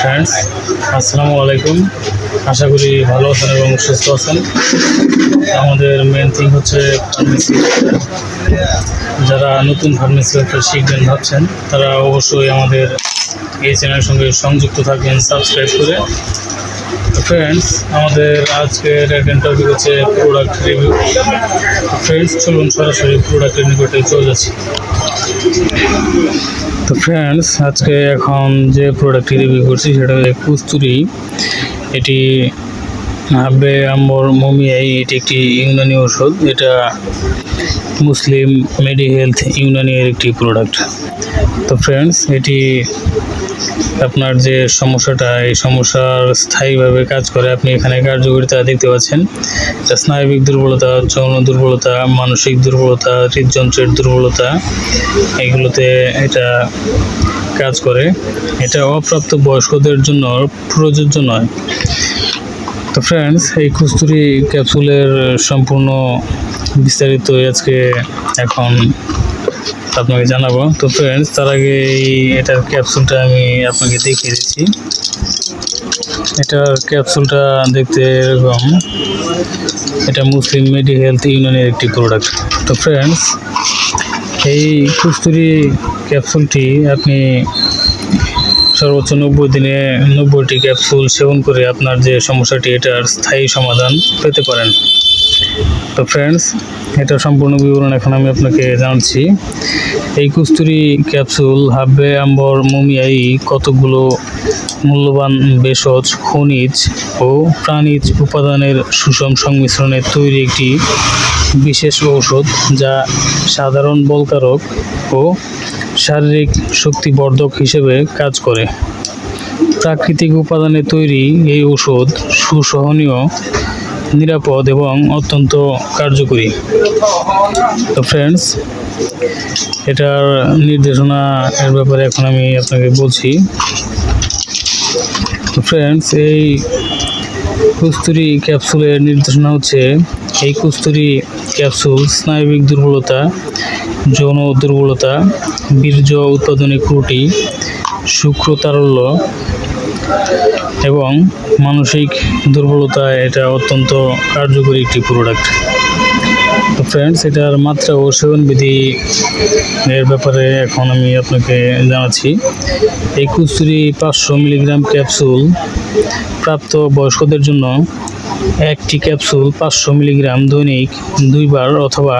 Friends আসসালামু আলাইকুম। আশা করি ভালো আছেন এবং সুস্থ আছেন। আমাদের মেন থিং হচ্ছে ফার্মেসি যারা নতুন ফার্মেসি ব্যবসা শিখবেন ভাবছেন, তারা অবশ্যই আমাদের এই চ্যানেলের সঙ্গে সংযুক্ত থাকবেন সাবস্ক্রাইব করে। ফ্রেন্ডস আমাদের আজকের একটা টপিক হচ্ছে প্রোডাক্ট রিভিউ ফ্রেন্ডস চলুন সরাসরি প্রোডাক্টের নিকটে চলে যাচ্ছি। তো ফ্রেন্ডস আজকে এখন যে প্রোডাক্টটি রিভিউ করছি সেটা হচ্ছে কুস্তুরি। এটি হাব্বে আম্বর মমিয়াই এটি একটি ইউনানি ওষুধ এটা মুসলিম মেডি হেলথ ইউনানির একটি প্রোডাক্ট তো ফ্রেন্ডস এটি আপনার যে সমস্যাটা, এই সমস্যার স্থায়ীভাবে কাজ করে, আপনি এখানে কার্যকরিতা দেখতে পাচ্ছেন। স্নায়বিক দুর্বলতা, যৌন দুর্বলতা, মানসিক দুর্বলতা, হৃদযন্ত্রের দুর্বলতা, এগুলোতে এটা কাজ করে। এটা অপ্রাপ্ত বয়স্কদের জন্য, প্রযোজ্য নয়। তো ফ্রেন্ডস এই কুস্তুরি ক্যাপসুলের সম্পূর্ণ বিস্তারিত আজকে এখন আপনাকে জানাব। তো ফ্রেন্ডস তার আগে এই এটার ক্যাপসুলটা আমি আপনাকে দেখিয়ে দিচ্ছি। এটার ক্যাপসুলটা দেখতে এরকম। এটা মুসলিম মেডি হেলথ ইউনিয়নের একটি প্রোডাক্ট তো ফ্রেন্ডস এই কুস্তুরি ক্যাপসুলটি আপনি সর্বোচ্চ নব্বই দিনে নব্বইটি ক্যাপসুল সেবন করে আপনার যে সমস্যাটি এটার স্থায়ী সমাধান পেতে পারেন। তো ফ্রেন্ডস এটা সম্পূর্ণ বিবরণ এখন আমি আপনাকে জানাচ্ছি। এই কুস্তুরি ক্যাপসুল হাব্বে, আম্বর মুমিয়াই কতগুলো মূল্যবান ভেষজ, খনিজ ও প্রাণীজ উপাদানের সুষম সংমিশ্রণে তৈরি একটি বিশেষ ঔষধ যা সাধারণ বলকারক ও শারীরিক শক্তিবর্ধক হিসেবে কাজ করে। প্রাকৃতিক উপাদানে তৈরি এই ঔষধ সুসহনীয়, নিরাপদ এবং অত্যন্ত কার্যকরী। তো ফ্রেন্ডস এটার নির্দেশনা এর ব্যাপারে এখন আমি আপনাকে বলছি। ফ্রেন্ডস এই কুস্তুরি ক্যাপসুলের নির্দেশনা হচ্ছে, এই কুস্তুরি ক্যাপসুল স্নায়বিক দুর্বলতা যৌন দুর্বলতা বীর্য উৎপাদনে ত্রুটি শুক্রতারল্য এবং মানসিক দুর্বলতা এটা অত্যন্ত কার্যকরী একটি প্রোডাক্ট তো ফ্রেন্ডস এটার মাত্রা ও সেবনবিধি এর ব্যাপারে এখন আমি আপনাকে জানাচ্ছি। কুস্তুরি পাঁচশো মিলিগ্রাম ক্যাপসুল প্রাপ্ত বয়স্কদের জন্য একটি ক্যাপসুল পাঁচশো মিলিগ্রাম দৈনিক দুইবার অথবা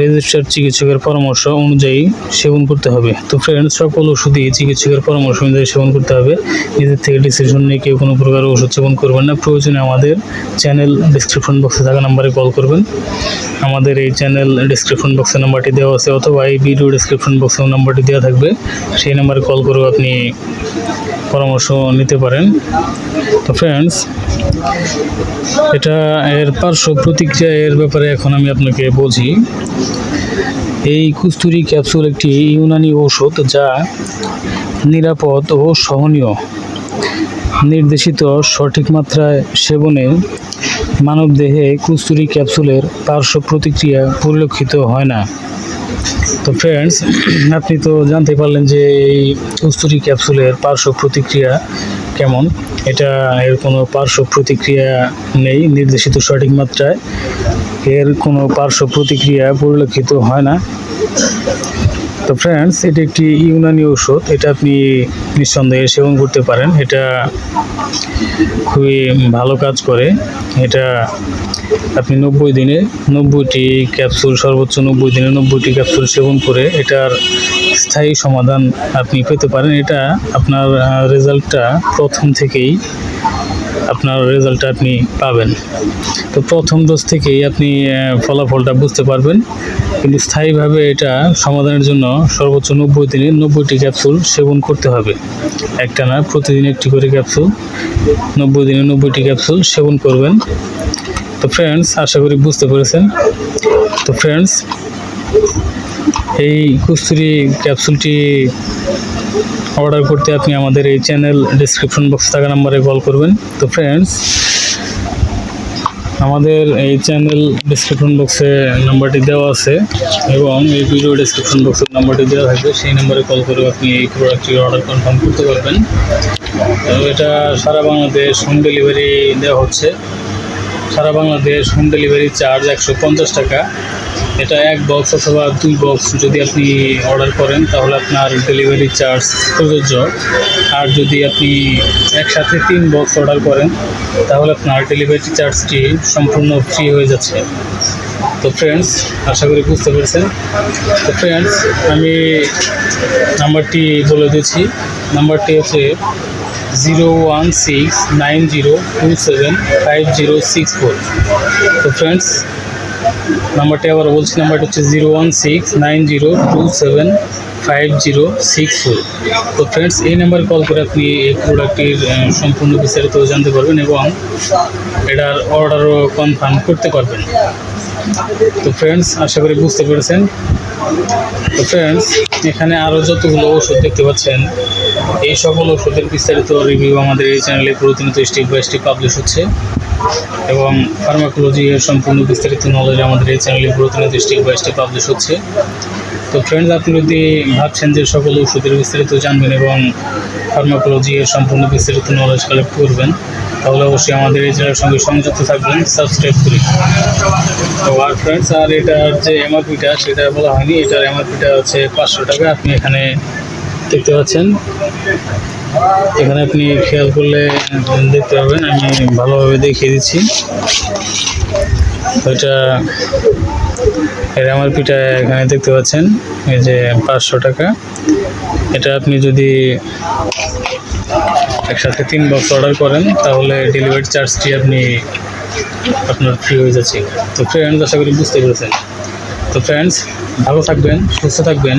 রেজিস্টার্ড চিকিৎসকের পরামর্শ অনুযায়ী সেবন করতে হবে। তো ফ্রেন্ডস সকল ওষুধই চিকিৎসকের পরামর্শ অনুযায়ী সেবন করতে হবে। নিজের থেকে ডিসিশন নিয়ে কেউ কোনো প্রকার ওষুধ সেবন করবেন না। প্রয়োজনে আমাদের চ্যানেল ডিসক্রিপশন বক্সে থাকা নাম্বারে কল করবেন। আমাদের এই চ্যানেল ডিসক্রিপশন বক্সে নাম্বারটি দেওয়া আছে অথবা এই ভিডিও ডিসক্রিপশন বক্সেও নাম্বারটি দেওয়া থাকবে। সেই নাম্বারে কল করেও আপনি পরামর্শ নিতে পারেন। তো ফ্রেন্ডস এটা এর পার্শ্ব প্রতিক্রিয়া এর ব্যাপারে এখন আমি আপনাকে বলছি। এই কুস্তুরি ক্যাপসুল একটি ইউনানি ঔষধ যা নিরাপদ ও সহনীয়, নির্দেশিত সঠিক মাত্রায় সেবনে মানবদেহে কুস্তুরি ক্যাপসুলের পার্শ্ব প্রতিক্রিয়া পরিলক্ষিত হয় না। তো ফ্রেন্ডস আপনি তো জানতে পারলেন যে এই কুস্তুরি ক্যাপসুলের পার্শ্ব প্রতিক্রিয়া কেমন? এটা এর কোনো পার্শ্ব প্রতিক্রিয়া নেই, নির্দেশিত সঠিক মাত্রায়। এর কোনো পার্শ্ব প্রতিক্রিয়া পরিলক্ষিত হয় না। তো ফ্রেন্ডস এটি একটি ইউনানি ঔষধ। এটা আপনি নিঃসন্দেহে সেবন করতে পারেন। এটা খুবই ভালো কাজ করে। এটা আপনি নব্বই দিনে নব্বইটি ক্যাপসুল সর্বোচ্চ নব্বই দিনে নব্বইটি ক্যাপসুল সেবন করে এটার স্থায়ী সমাধান আপনি পেতে পারেন। এটা আপনার রেজাল্টটা প্রথম থেকেই আপনার রেজাল্টটা আপনি পাবেন। তো প্রথম ডোজ থেকেই আপনি ফলাফলটা বুঝতে পারবেন। কিন্তু স্থায়ীভাবে এটা সমাধানের জন্য সর্বোচ্চ নব্বই দিনে নব্বইটি ক্যাপসুল সেবন করতে হবে। একটা না প্রতিদিন একটি করে ক্যাপসুল নব্বই দিনে নব্বইটি ক্যাপসুল সেবন করবেন। তো ফ্রেন্ডস আশা করি বুঝতে পেরেছেন। তো ফ্রেন্ডস এই কুস্তুরি ক্যাপসুলটি অর্ডার করতে আপনি আমাদের এই চ্যানেল ডিসক্রিপশন বক্স থাকা নাম্বারে কল করবেন। তো ফ্রেন্ডস আমাদের এই চ্যানেল ডিসক্রিপশন বক্সে নাম্বারটি দেওয়া আছে এবং এই ভিডিও ডিসক্রিপশন বক্সের নাম্বারটি দেওয়া থাকবে। সেই নাম্বারে কল করে আপনি এই প্রোডাক্টটি অর্ডার কনফার্ম করতে পারবেন। তো এটা সারা বাংলাদেশ হোম ডেলিভারি দেওয়া হচ্ছে। সারা বাংলাদেশ হোম ডেলিভারি চার্জ একশো পঞ্চাশ টাকা। এটা এক বক্স অথবা দুই বক্স যদি আপনি অর্ডার করেন, তাহলে আপনার ডেলিভারি চার্জ প্রযোজ্য। আর যদি আপনি একসাথে তিন বক্স অর্ডার করেন, তাহলে আপনার ডেলিভারি চার্জটি সম্পূর্ণ ফ্রি হয়ে যাচ্ছে। তো ফ্রেন্ডস আশা করি বুঝতে পেরেছেন। তো ফ্রেন্ডস আমি নাম্বারটি বলে দিচ্ছি নাম্বারটি হচ্ছে zero one six nine zero two seven five zero six four. তো ফ্রেন্ডস নাম্বারটি আবার বলছি, নাম্বারটি হচ্ছে zero one six nine zero two seven five zero six four. তো ফ্রেন্ডস এই নাম্বারে কল করে আপনি এই প্রোডাক্টটির সম্পূর্ণ বিস্তারিত জানতে পারবেন এবং এটার অর্ডারও কনফার্ম করতে পারবেন। তো ফ্রেন্ডস আশা করি বুঝতে পেরেছেন। তো ফ্রেন্ডস এখানে আরও যতগুলো ওষুধ দেখতে পাচ্ছেন, এই সকল ওষুধের বিস্তারিত রিভিউ আমাদের এই চ্যানেলে প্রতিনিয়ত স্টেপ বাই স্টেপ পাবলিশ হচ্ছে। এবং ফার্মাকোলজি এর সম্পূর্ণ বিস্তারিত নলেজ আমাদের এই চ্যানেলে প্রতিনিয়ত স্টেপ বাই স্টেপ পাবলিশ হচ্ছে। তো ফ্রেন্ডস আপনি যদি ভাবছেন যে সকল ওষুধের বিস্তারিত জানবেন এবং ফার্মাকোলজি এর সম্পূর্ণ বিস্তারিত নলেজ কালেক্ট করবেন, তাহলে অবশ্যই আমাদের এই চ্যানেলের সঙ্গে সংযুক্ত থাকবেন সাবস্ক্রাইব করে। তো আর ফ্রেন্ডস আর এটার যে এমআরপিটা সেটা বলা হয়নি, এটার এমআরপিটা হচ্ছে পাঁচশো টাকা। আপনি এখানে দেখতে পাচ্ছেন। এখানে আপনি খেয়াল করলে দেখতে পাবেন, আমি ভালোভাবে দেখিয়ে দিচ্ছি। ওইটা এর এমআরপিটা এখানে দেখতে পাচ্ছেন, এই যে পাঁচশো টাকা। এটা আপনি যদি একসাথে তিন বক্স অর্ডার করেন, তাহলে ডেলিভারি চার্জটি আপনি আপনার ফ্রি হয়ে যাচ্ছে। তো ফ্রেন্ডস আশা করি বুঝতে পেরেছেন। তো ফ্রেন্ডস ভালো থাকবেন, সুস্থ থাকবেন।